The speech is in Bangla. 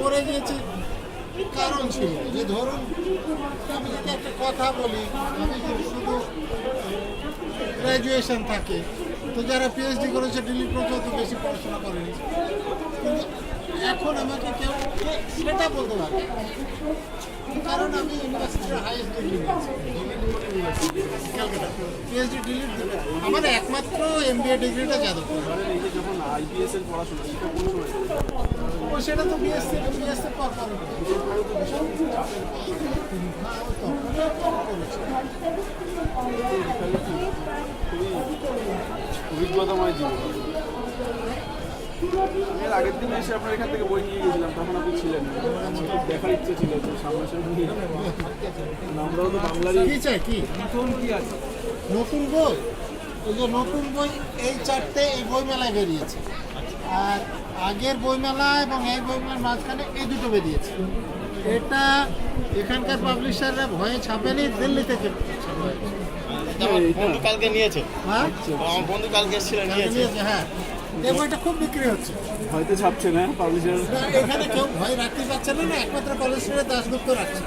করে গিয়েছি কারণ ছিল যে ধরুন আমি যদি একটা কথা বলি শুধু গ্র্যাজুয়েশন থাকে। তো যারা পিএইচডি করেছে, দিলীপ প্রচুর তো বেশি পড়াশোনা করেনি। এখন আমাকে কেউ সেটা বলতে পারে কারণ আমি ইউনিভার্সিটির highest degree Calcutta. PhD DLitt আমার একমাত্র এমবিএ ডিগ্রিটা যাদবপুর ধরেন এই যে যখন আইপিএস এর পড়াশোনা সেটা কোন সময় ও সেটা তো বিএসসি বিএসসি পর পর। হ্যাঁ। অভিজ্ঞতাময় জীবন। এর আগের দিন এসে আপনার এখান থেকে বই নিয়ে গেছিলাম তখন আপনি ছিলেন খুব দেখার ইচ্ছে ছিল সামনাসামনি আমরাও তো বাংলারই। কি চাই কি? নতুন কি আছে? নতুন বই? এই যে নতুন বই এই চারটে এই বইমেলায় বেরিয়েছে। আর আগের বইমেলা এবং এই বইমেলার মাঝখানে এই দুটো বেরিয়েছে। এটা এখানকার পাবলিশাররা ভয়ে ছাপেনি দিল্লি থেকে বন্ধু কালকে নিয়েছে। হ্যাঁ? আমার বন্ধু কালকে নিয়েছে। হ্যাঁ। এই বইটা খুব বিক্রি হচ্ছে। হয়তো ছাপছে না পাবলিশার এখানে কেউ ভয় রাখতে পারছে না না একমাত্র পাবলিশারের দাসগুপ্ত রাখছে।